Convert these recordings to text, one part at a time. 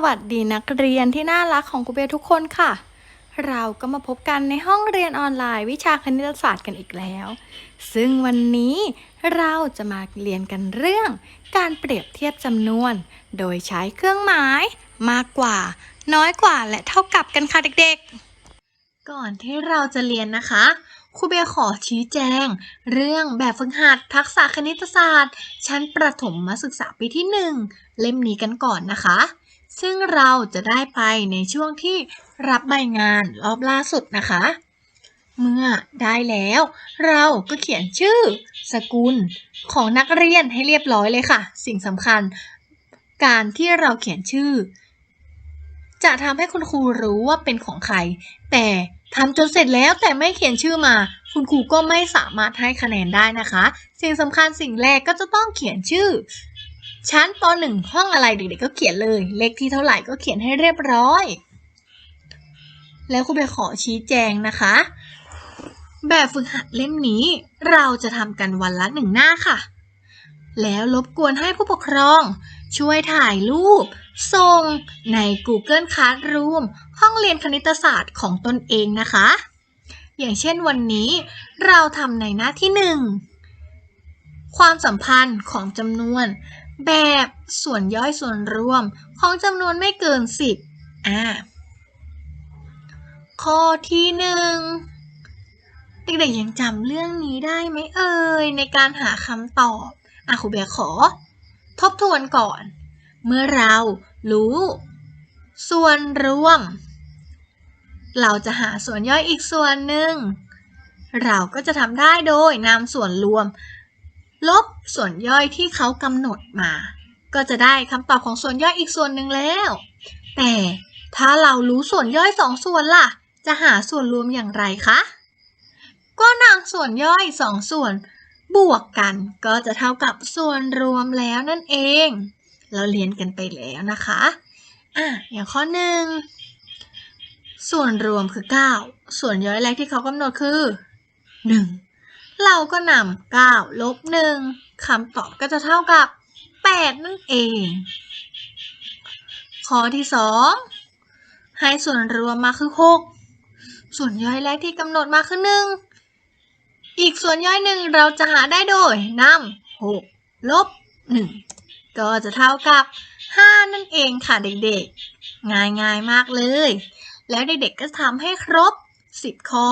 สวัสดีนักเรียนที่น่ารักของครูเบลทุกคนค่ะ เราก็มาพบกันในห้องเรียนออนไลน์วิชาคณิตศาสตร์กันอีกแล้ว ซึ่งวันนี้เราจะมาเรียนกันเรื่อง การเปรียบเทียบจำนวน โดยใช้เครื่องหมาย มากกว่า น้อยกว่าและเท่ากับกันค่ะเด็กๆ ก่อนที่เราจะเรียนนะคะครูเบลขอชี้แจง เรื่องแบบฝึกหัดทักษะคณิตศาสตร์ ชั้นประถมมศึกษาปีที่ 1 เล่มนี้กันก่อนนะคะ ซึ่งเราจะได้ไปในช่วงที่รับใบงานรอบล่าสุดนะคะ เมื่อได้แล้ว เราก็เขียนชื่อ สกุลของนักเรียนให้เรียบร้อยเลยค่ะ สิ่งสำคัญ การที่เราเขียนชื่อ จะทำให้คุณครูรู้ว่าเป็นของใคร แต่ทำจนเสร็จแล้วแต่ไม่เขียนชื่อมา คุณครูก็ไม่สามารถให้คะแนนได้นะคะ สิ่งสำคัญสิ่งแรกก็จะต้องเขียนชื่อ ชั้นป .1 ห้องอะไรเด็กๆก็เขียนเลย เลขที่เท่าไหร่ก็เขียนให้เรียบร้อย แล้วครูไปขอชี้แจงนะคะ แบบฝึกหัดเล่มนี้ เราจะทำกันวันละหนึ่งหน้าค่ะ แล้วรบกวนให้ผู้ปกครอง ช่วยถ่ายรูปส่งใน Google Classroom ห้องเรียนคณิตศาสตร์ของตนเองนะคะ อย่างเช่นวันนี้เราทำในหน้าที่หนึ่งความสัมพันธ์ของจำนวน แบบส่วนย่อยส่วนรวมของจำนวนไม่เกิน 10อ่าข้อที่หนึ่งเด็กๆยังจำเรื่องนี้ได้ไหมเอ่ยในการหาคำตอบอะครูเบียขอ ทบทวนก่อน เมื่อเรารู้ ส่วนรวม เราจะหาส่วนย่อยอีกส่วนหนึ่ง เราก็จะทำได้โดยนำส่วนรวม ลบส่วนย่อยที่เขากำหนดมา ก็จะได้คำตอบของส่วนย่อยอีกส่วนหนึ่งแล้ว แต่ถ้าเรารู้ส่วนย่อยสองส่วนล่ะ จะหาส่วนรวมอย่างไรคะ ก็นำส่วนย่อยสองส่วนบวกกันก็จะเท่ากับส่วนรวมแล้วนั่นเอง เราเรียนกันไปแล้วนะคะ อะ อย่างข้อหนึ่งส่วนรวมคือ 9 ส่วนย่อยแรกที่เขากำหนดคือ 1 เราก็นำ9ลบ1คำตอบก็จะเท่ากับ 8 นั่นเอง ข้อที่ 2 ให้ส่วนรวมมาคือ 6 ส่วนย่อยแรกที่กำหนดมาคือ 1 อีกส่วนย่อยหนึ่งเราจะหาได้โดยนำ6ลบ1ก็จะเท่ากับ 5 นั่นเองค่ะเด็กๆ ง่ายๆมากเลย แล้วเด็กๆก็ทำให้ครบ 10 ข้อ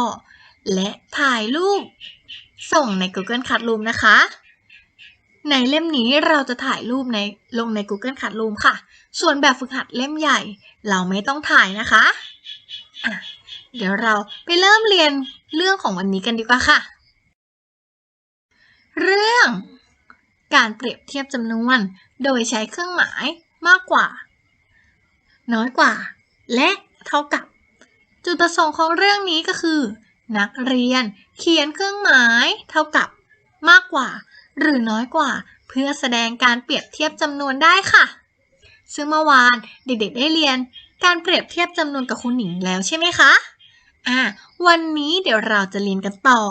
และถ่ายรูป ส่งใน Google Classroom นะคะ ในเล่มนี้เราจะถ่ายรูปในลงใน Google Classroom ค่ะ ส่วนแบบฝึกหัดเล่มใหญ่ เราไม่ต้องถ่ายนะคะะเดี๋ยวเราไปเริ่มเรียนเรื่องของวันนี้กันดีกว่าค่ะ เรื่องการเปรียบเทียบจำนวน โดยใช้เครื่องหมายมากกว่า น้อยกว่า และเท่ากับ จุดประสงค์ของเรื่องนี้ก็คือ นักเรียน เขียนเครื่องหมายเท่ากับมากกว่า หรือน้อยกว่า เพื่อแสดงการเปรียบเทียบจำนวนได้ค่ะ ซึ่งเมื่อวานเด็กๆได้เรียนการเปรียบเทียบจำนวนกับคุณหนิงแล้วใช่ไหมคะอะวันนี้เดี๋ยวเราจะเรียนกันต่อ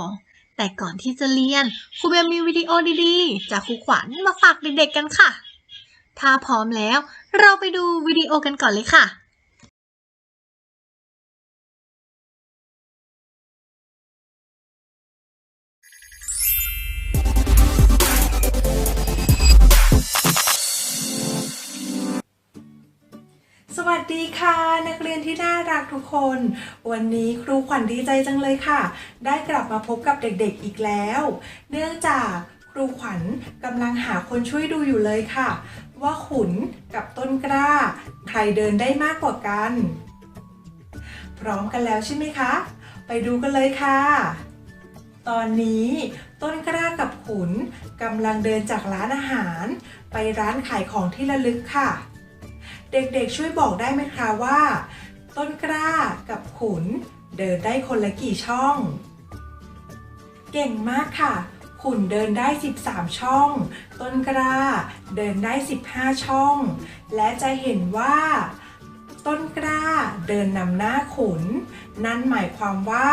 แต่ก่อนที่จะเรียนครูเบลมีวิดีโอดีๆ จากครูขวัญมาฝากเด็กๆกันค่ะ ถ้าพร้อมแล้ว เราไปดูวิดีโอกันก่อนเลยค่ะ ดีค่ะนักเรียนที่น่ารักทุกคน วันนี้ครูขวัญดีใจจังเลยค่ะ ได้กลับมาพบกับเด็กๆอีกแล้ว เนื่องจากครูขวัญกำลังหาคนช่วยดูอยู่เลยค่ะ ว่าขุนกับต้นกล้า ใครเดินได้มากกว่ากัน พร้อมกันแล้วใช่ไหมคะ ไปดูกันเลยค่ะ ตอนนี้ต้นกล้ากับขุนกำลังเดินจากร้านอาหาร ไปร้านขายของที่ระลึกค่ะ เด็กๆช่วยบอกได้ไหมคะว่า ต้นกล้ากับขุน เดินได้คนละกี่ช่อง เก่งมากค่ะ ขุนเดินได้ 13 ช่อง ต้นกล้าเดินได้ 15 ช่อง และจะเห็นว่าต้นกล้าเดินนำหน้าขุน นั่นหมายความว่า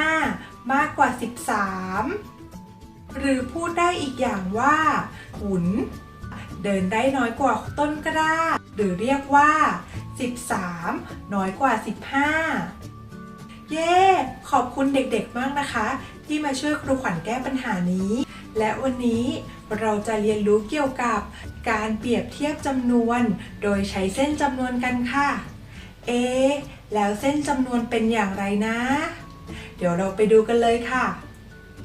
15 มากกว่า 13 หรือพูดได้อีกอย่างว่าขุน เดินได้น้อยกว่าต้นกล้า หรือเรียกว่า 13 น้อยกว่า 15 เย้ ขอบคุณเด็กๆมากนะคะ ที่มาช่วยครูขวัญแก้ปัญหานี้ และวันนี้เราจะเรียนรู้เกี่ยวกับการเปรียบเทียบจำนวน โดยใช้เส้นจำนวนกันค่ะ เอ แล้วเส้นจำนวนเป็นอย่างไรนะ เดี๋ยวเราไปดูกันเลยค่ะ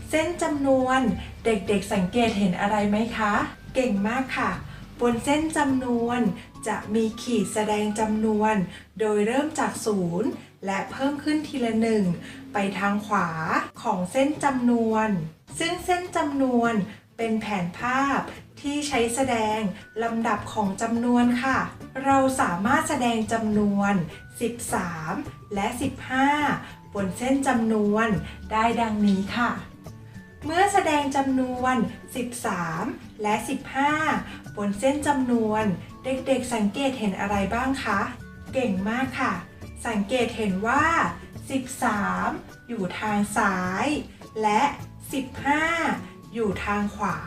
เส้นจำนวนเด็กๆสังเกตเห็นอะไรไหมคะ เก่งมากค่ะ บนเส้นจำนวนจะมีขีดแสดงจำนวน โดยเริ่มจากศูนย์และเพิ่มขึ้นทีละหนึ่งไปทางขวาของเส้นจำนวน ซึ่งเส้นจำนวนเป็นแผนภาพที่ใช้แสดงลำดับของจำนวนค่ะ เราสามารถแสดงจำนวน 13 และ 15 บนเส้นจำนวนได้ดังนี้ค่ะ เมื่อแสดงจำนวน 13 และ 15 บนเส้นจำนวน เด็กๆสังเกตเห็นอะไรบ้างคะ เก่งมากค่ะ สังเกตเห็นว่า 13 อยู่ทางซ้าย และ 15 อยู่ทางขวา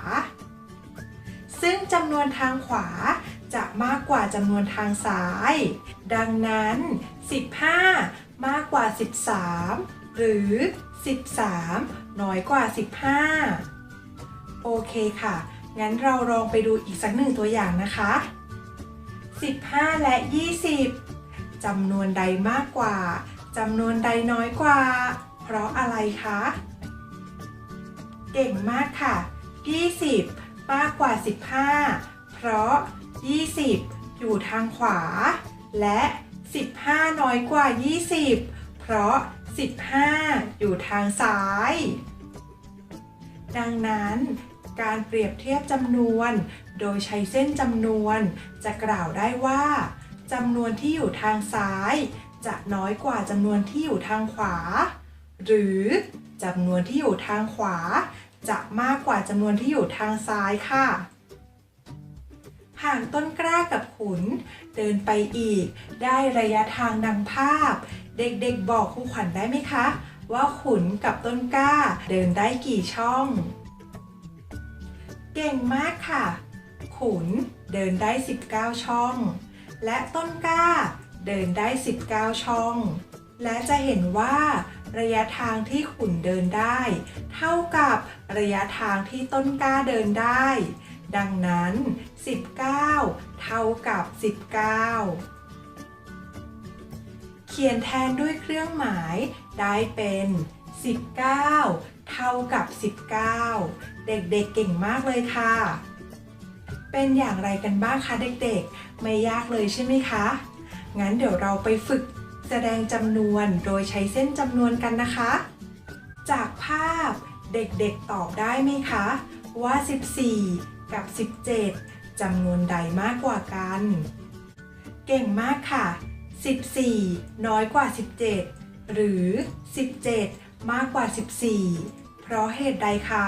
ซึ่งจำนวนทางขวาจะมากกว่าจำนวนทางซ้าย ดังนั้น 15 มากกว่า 13 หรือ 13 น้อยกว่า 15 โอเคค่ะ งั้นเราลองไปดูอีกสักหนึ่งตัวอย่างนะคะ 15 และ 20จำนวนใดมากกว่าจำนวนใดน้อยกว่า เพราะอะไรคะ เก่งมากค่ะ 20 มากกว่า 15 เพราะ 20 อยู่ทางขวา และ 15 น้อยกว่า 20 เพราะ 15 อยู่ทางซ้าย ดังนั้นการเปรียบเทียบจำนวน โดยใช้เส้นจำนวน จะกล่าวได้ว่าจำนวนที่อยู่ทางซ้าย จะน้อยกว่าจำนวนที่อยู่ทางขวา หรือจำนวนที่อยู่ทางขวา จะมากกว่าจำนวนที่อยู่ทางซ้ายค่ะห่างต้นกล้ากับขุน เดินไปอีก ได้ระยะทางดังภาพ เด็กๆบอกครูขวัญได้ไหมคะ ว่าขุนกับต้นกล้าเดินได้กี่ช่อง เก่งมากค่ะ ขุนเดินได้ 19 ช่อง และต้นกล้าเดินได้ 19 ช่อง และจะเห็นว่า ระยะทางที่ขุนเดินได้ เท่ากับระยะทางที่ต้นกล้าเดินได้ ดังนั้น 19 เท่ากับ 19 เขียนแทนด้วยเครื่องหมายได้เป็น 19 เท่ากับ 19 เด็กๆเก่งมากเลยค่ะ เป็นอย่างไรกันบ้างคะเด็กๆ ไม่ยากเลยใช่ไหมคะ งั้นเดี๋ยวเราไปฝึกแสดงจำนวนโดยใช้เส้นจำนวนกันนะคะ จากภาพเด็กๆตอบได้ไหมคะ ว่า 14 กับ 17จำนวนใดมากกว่ากัน เก่งมากค่ะ 14 น้อยกว่า 17 หรือ 17 มากกว่า 14 เพราะเหตุใดคะ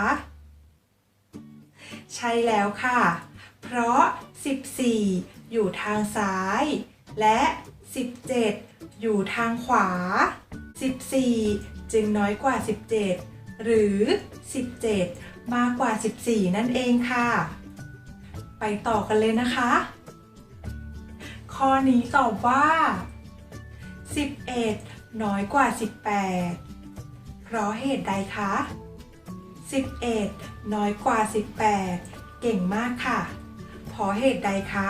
ใช่แล้วค่ะ เพราะ 14 อยู่ทางซ้าย และ 17 อยู่ทางขวา 14 จึงน้อยกว่า 17 หรือ 17 มากกว่า 14 นั่นเองค่ะ ไปต่อกันเลยนะคะ ข้อนี้ตอบว่า 11 น้อยกว่า 18 เพราะเหตุใดคะ 11 น้อยกว่า 18 เก่งมากค่ะ เพราะเหตุใดคะ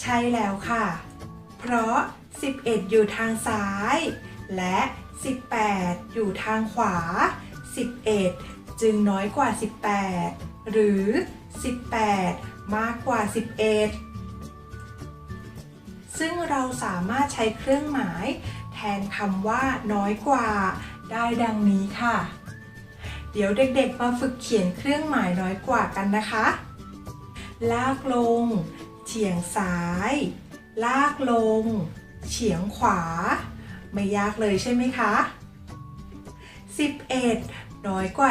ใช่แล้วค่ะ เพราะ 11 อยู่ทางซ้าย และ 18 อยู่ทางขวา 11 จึงน้อยกว่า 18 หรือ 18 มากกว่า 11 ซึ่งเราสามารถใช้เครื่องหมาย แทนคำว่าน้อยกว่า ได้ดังนี้ค่ะ เดี๋ยวเด็กๆมาฝึกเขียนเครื่องหมายน้อยกว่ากันนะคะ ลากลง เฉียงซ้าย ลากลง เฉียงขวา ไม่ยากเลยใช่ไหมคะ 11 น้อยกว่า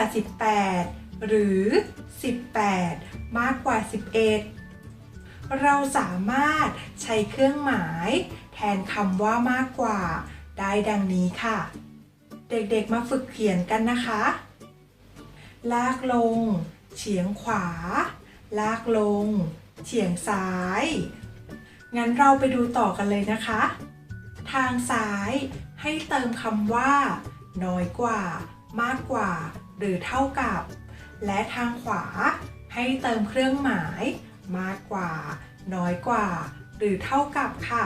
18 หรือ 18 มากกว่า 11 เราสามารถใช้เครื่องหมาย แทนคำว่ามากกว่า ได้ดังนี้ค่ะ เด็กๆมาฝึกเขียนกันนะคะ ลากลง เฉียงขวา ลากลง เฉียงซ้าย งั้นเราไปดูต่อกันเลยนะคะ ทางซ้ายให้เติมคำว่า น้อยกว่า มากกว่า หรือเท่ากับ และทางขวาให้เติมเครื่องหมาย มากกว่า น้อยกว่า หรือเท่ากับค่ะ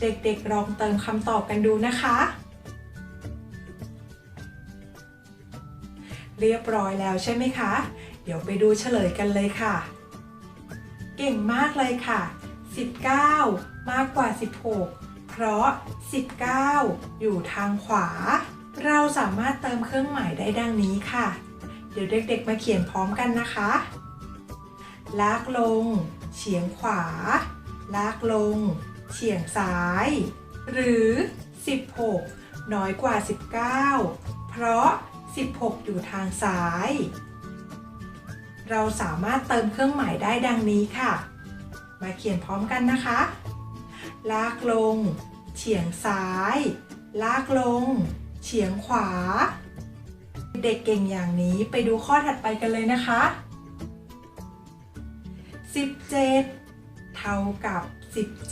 เด็กๆลองเติมคำตอบกันดูนะคะ เรียบร้อยแล้วใช่ไหมคะ เดี๋ยวไปดูเฉลยกันเลยค่ะ เก่งมากเลยค่ะ 19 มากกว่า 16 เพราะ 19 อยู่ทางขวา เราสามารถเติมเครื่องหมายได้ดังนี้ค่ะ เดี๋ยวเด็กๆมาเขียนพร้อมกันนะคะ ลากลง เฉียงขวา ลากลง เฉียงซ้าย หรือ 16 น้อยกว่า 19 เพราะ 16 อยู่ทางซ้าย เราสามารถเติมเครื่องหมายได้ดังนี้ค่ะ มาเขียนพร้อมกันนะคะ ลากลง เฉียงซ้าย ลากลง เฉียงขวา เด็กเก่งอย่างนี้ไปดูข้อถัดไปกันเลยนะคะ 17 เท่ากับ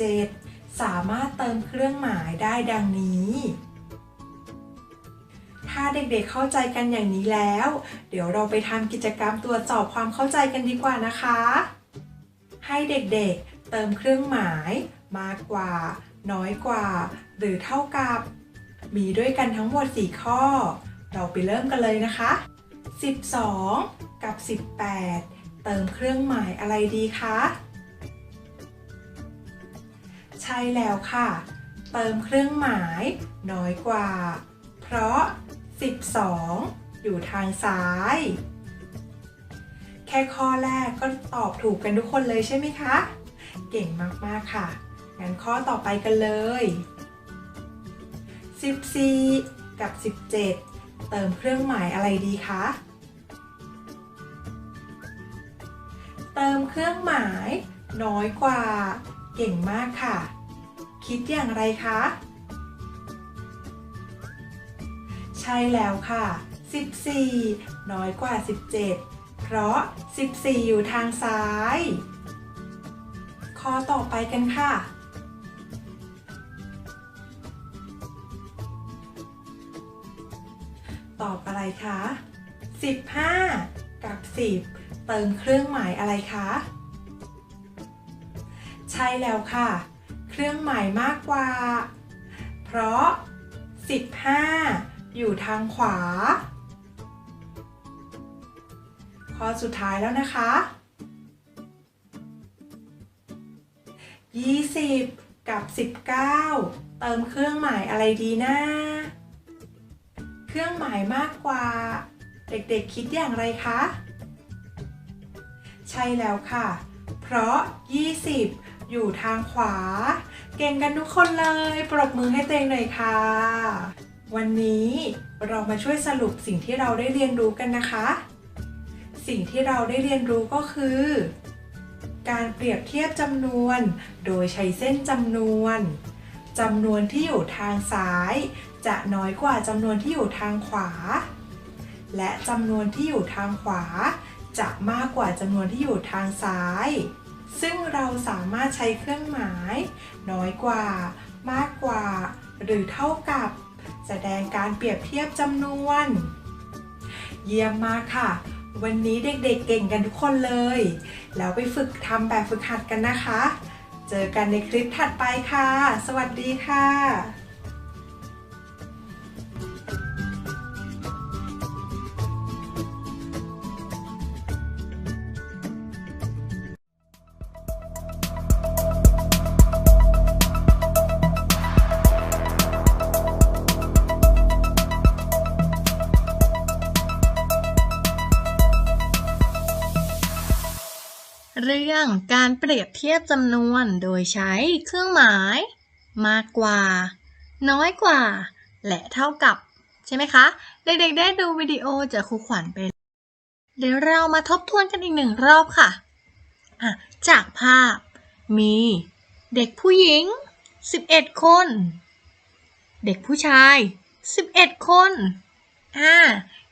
17 สามารถเติมเครื่องหมายได้ดังนี้ ถ้าเด็กๆเข้าใจกันอย่างนี้แล้ว เดี๋ยวเราไปทำกิจกรรมตรวจสอบความเข้าใจกันดีกว่านะคะ ให้เด็กๆเติมเครื่องหมาย มากกว่า น้อยกว่า หรือเท่ากับ มีด้วยกันทั้งหมด 4 ข้อ เราไปเริ่มกันเลยนะคะ 12 กับ 18 เติมเครื่องหมายอะไรดีคะ ใช่แล้วค่ะ เติมเครื่องหมาย น้อยกว่า เพราะ 12 อยู่ทางซ้าย แค่ข้อแรกก็ตอบถูกกันทุกคนเลยใช่ไหมคะ เก่งมากๆค่ะ งั้นข้อต่อไปกันเลย 14 กับ 17 เติมเครื่องหมายอะไรดีคะ ติมเครื่องหมาย น้อยกว่า เก่งมากค่ะ คิดอย่างไรคะ ใช่แล้วค่ะ 14 น้อยกว่า 17 เพราะ 14 อยู่ทางซ้าย ข้อต่อไปกันค่ะตอบอะไรคะ 15 กับ 10 เติมเครื่องหมายอะไรคะ ใช่แล้วค่ะ เครื่องหมายมากกว่า เพราะ 15 อยู่ทางขวา ข้อสุดท้ายแล้วนะคะ 20 กับ 19 เติมเครื่องหมายอะไรดีนะ เครื่องหมายมากกว่า เด็กๆคิดอย่างไรคะ ใช่แล้วค่ะ เพราะ 20 อยู่ทางขวา เก่งกันทุกคนเลย ปรบมือให้ตัวเองหน่อยค่ะ วันนี้เรามาช่วยสรุปสิ่งที่เราได้เรียนรู้กันนะคะ สิ่งที่เราได้เรียนรู้ก็คือ การเปรียบเทียบจำนวน โดยใช้เส้นจำนวนจำนวนที่อยู่ทางซ้าย จะน้อยกว่าจำนวนที่อยู่ทางขวา และจำนวนที่อยู่ทางขวา จะมากกว่าจำนวนที่อยู่ทางซ้าย ซึ่งเราสามารถใช้เครื่องหมาย น้อยกว่า มากกว่า หรือเท่ากับ แสดงการเปรียบเทียบจำนวน เยี่ยมมากค่ะ วันนี้เด็กๆเก่งกันทุกคนเลย แล้วไปฝึกทำแบบฝึกหัดกันนะคะ เจอกันในคลิปถัดไปค่ะ สวัสดีค่ะ เรื่องการเปรียบเทียบจำนวนโดยใช้เครื่องหมาย มากกว่า น้อยกว่า และเท่ากับ ใช่ไหมคะ เด็กๆได้ดูวิดีโอจากครูขวัญไปเดี๋ยวเรามาทบทวนกันอีกหนึ่งรอบค่ะะจากภาพมี เด็กผู้หญิง 11 คน เด็กผู้ชาย 11 คนอ่า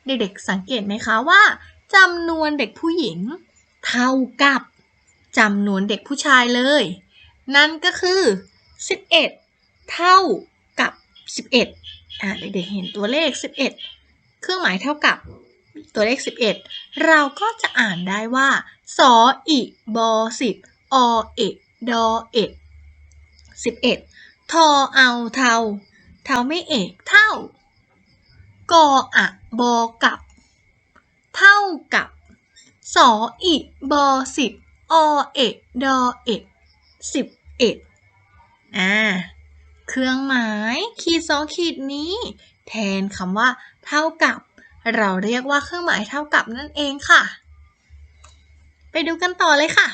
เด็กๆสังเกตไหมคะว่าจำนวนเด็กผู้หญิงเท่ากับ จำนวนเด็กผู้ชายเลย นั่นก็คือ 11 เท่ากับ 11 อ่าเด็กๆเห็นตัวเลข 11 เครื่องหมายเท่ากับตัวเลข 11 เราก็จะอ่านได้ว่าสออิบอสิบอเอกดอเอกสิบเอ็ดทอเอาเทาเทาไม่เอกเท่ากออะบอกับ เท่ากับสออิบอสิบ อเอกดอเอกสิบเอ็ดอ่า เครื่องหมายขีดสองขีดนี้ แทนคำว่าเท่ากับ เราเรียกว่าเครื่องหมายเท่ากับนั่นเองค่ะ ไปดูกันต่อเลยค่ะ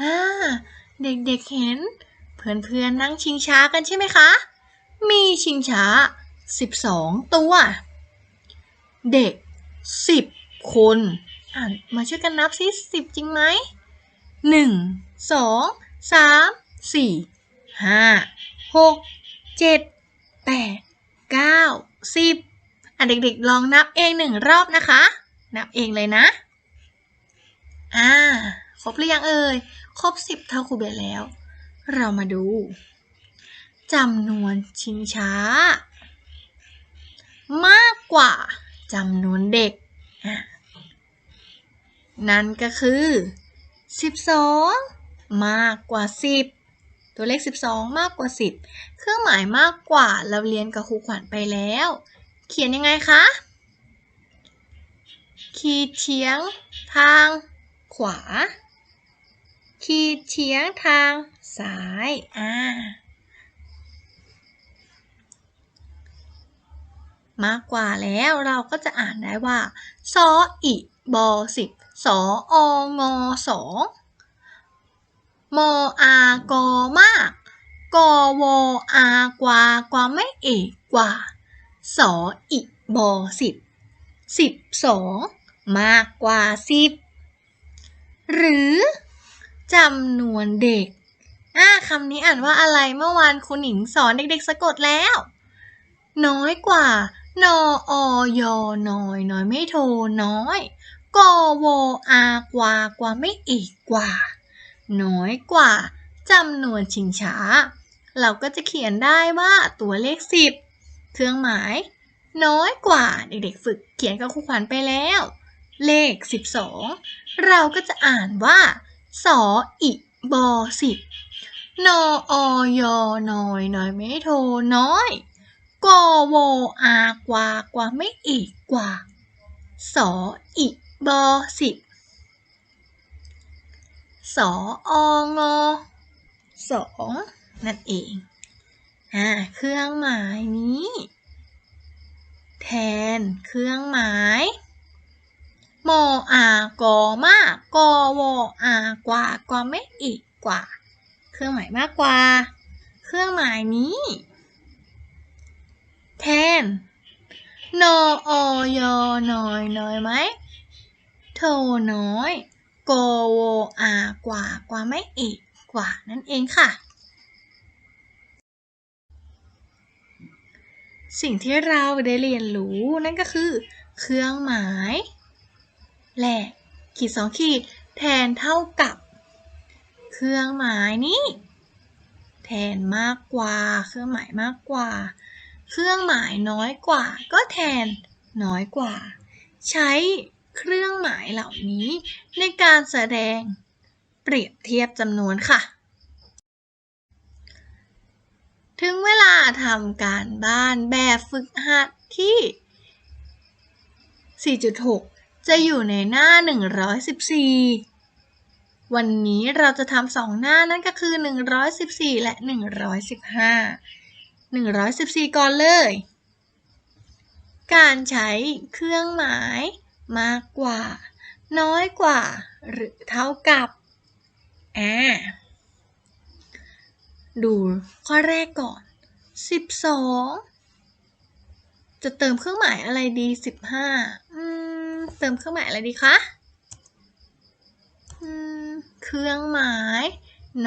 อ่า เด็กๆเห็น เพื่อนๆนั่งชิงช้ากันใช่ไหมคะ มีชิงช้า 12 ตัว เด็ก 10 คน อ่านมาช่วยกันนับซิ10จริงไหม1 2 3 4ห้าหกเจ็ดแปดเก้าสิบอะเด็กๆลองนับเองหนึ่งรอบนะคะ นับเองเลยนะ อ่า ครบหรือยังเอ่ย ครบสิบเท่าครูเบสแล้ว เรามาดูจำนวนชิงช้า มากกว่าจำนวนเด็กอะ นั่นก็คือ 12 มากกว่า 10 ตัวเลข 12 มากกว่า 10 เครื่องหมายมากกว่าเราเรียนกับครูขวัญไปแล้ว เขียนยังไงคะ ขีดเฉียงทางขวา ขีดเฉียงทางซ้ายอ่ามากกว่าแล้วเราก็จะอ่านได้ว่าซออิ บอสิบสอองอสองมออากอมาก กอวอากวากวาไม่เอกกว่า สออิบอสิบสิบสองมากกว่าสิบหรือจำนวนเด็กอ่าคำนี้อ่านว่าอะไรเมื่อวานคุณหญิงสอนเด็กๆสะกดแล้ว น้อยกว่า นออยอน้อย น้อยไม่โทน้อย กอวอากวากว่าไม่อีกกว่า น้อยกว่าจำนวนชิงช้า เราก็จะเขียนได้ว่าตัวเลข 10 เครื่องหมาย น้อยกว่าเด็กๆฝึกเขียนกับครูขวัญไปแล้ว เลข 12 เราก็จะอ่านว่าสออิบอสิบนออยอน้อยน้อยไม่โทน้อยกอวอากวากว่าไม่อีกกว่าสออิ บอสิบสอองอสองนั่นเอง อ่า เครื่องหมายนี้ แทนเครื่องหมายมออากอมากกอวออากว่ากว่าไม่อีกกว่า เครื่องหมายมากกว่า เครื่องหมายนี้ แทน นออยอน้อยน้อยไหม โทน้อยกอวอากว่ากว่าไม่เอกกว่านั่นเองค่ะ สิ่งที่เราได้เรียนรู้นั่นก็คือ เครื่องหมาย และขีดสองขีดแทนเท่ากับ เครื่องหมายนี้แทนมากกว่า เครื่องหมายมากกว่า เครื่องหมายน้อยกว่า ก็แทนน้อยกว่า ใช้ เครื่องหมายเหล่านี้ในการแสดงเปรียบเทียบจำนวนค่ะ ถึงเวลาทำการบ้านแบบฝึกหัดที่ 4.6 จะอยู่ในหน้า 114 วันนี้เราจะทำสองหน้านั่นก็คือ 114 และ 115 114 ก่อนเลย การใช้เครื่องหมาย มากกว่า น้อยกว่า หรือเท่ากับอ่าดูข้อแรกก่อน 12 จะเติมเครื่องหมายอะไรดี 15อืมเติมเครื่องหมายอะไรดีคะอืมเครื่องหมาย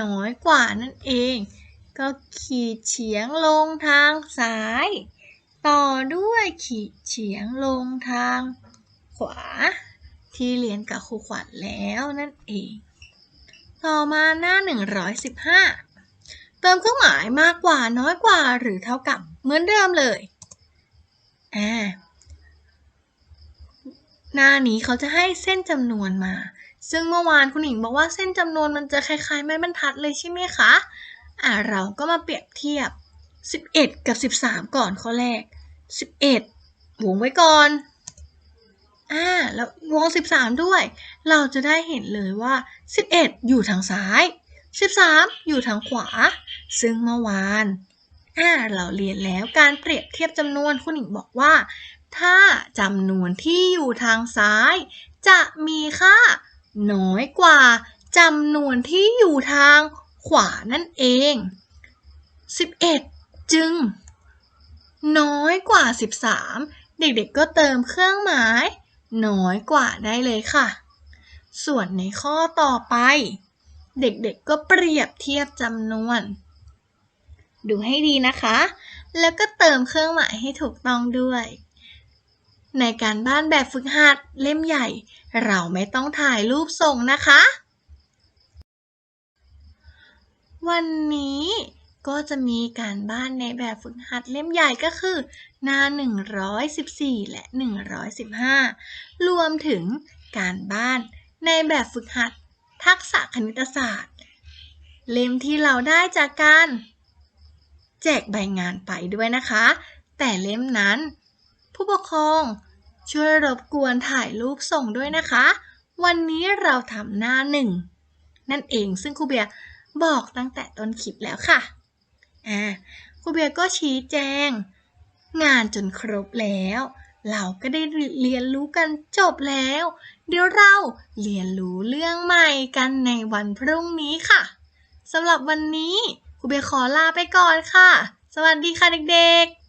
น้อยกว่านั่นเอง ก็ขีดเฉียงลงทางซ้าย ต่อด้วยขีดเฉียงลงทาง ขวา ที่เรียนกับครูขวัญแล้วนั่นเอง ต่อมาหน้า 115 เติมเครื่องหมายมากกว่าน้อยกว่าหรือเท่ากับเหมือนเดิมเลยอ่าหน้านี้เขาจะให้เส้นจำนวนมา ซึ่งเมื่อวานคุณหญิงบอกว่าเส้นจำนวนมันจะคล้ายๆ ไม้บรรทัดเลยใช่ไหมคะ อ่าเราก็มาเปรียบเทียบ 11 กับ 13 ก่อนข้อแรก 11วงไว้ก่อน อ่าแล้ววง 13 ด้วย เราจะได้เห็นเลยว่า 11 อยู่ทางซ้าย 13 อยู่ทางขวา ซึ่งเมื่อวานอ่าเราเรียนแล้วการเปรียบเทียบจำนวนคุณหญิงบอกว่า ถ้าจำนวนที่อยู่ทางซ้าย จะมีค่าน้อยกว่าจำนวนที่อยู่ทางขวานั่นเอง 11 จึง น้อยกว่า 13 เด็กๆก็เติมเครื่องหมาย น้อยกว่าได้เลยค่ะ ส่วนในข้อต่อไป เด็กๆก็เปรียบเทียบจำนวน ดูให้ดีนะคะ แล้วก็เติมเครื่องหมายให้ถูกต้องด้วย ในการบ้านแบบฝึกหัดเล่มใหญ่ เราไม่ต้องถ่ายรูปส่งนะคะ วันนี้ ก็จะมีการบ้านในแบบฝึกหัดเล่มใหญ่ก็คือ หน้า 114 และ 115 รวมถึงการบ้านในแบบฝึกหัด ทักษะคณิตศาสตร์ เล่มที่เราได้จากการแจกใบงานไปด้วยนะคะ แต่เล่มนั้น ผู้ปกครองช่วยรบกวนถ่ายรูปส่งด้วยนะคะ วันนี้เราทำหน้าหนึ่งนั่นเองซึ่งครูเบียร์บอกตั้งแต่ต้นคลิปแล้วค่ะ อ่าครูเบียก็ชี้แจง งานจนครบแล้ว เราก็ได้เรียนรู้กันจบแล้ว เดี๋ยวเราเรียนรู้เรื่องใหม่กันในวันพรุ่งนี้ค่ะสำหรับวันนี้ครูเบียขอลาไปก่อนค่ะ สวัสดีค่ะเด็กๆ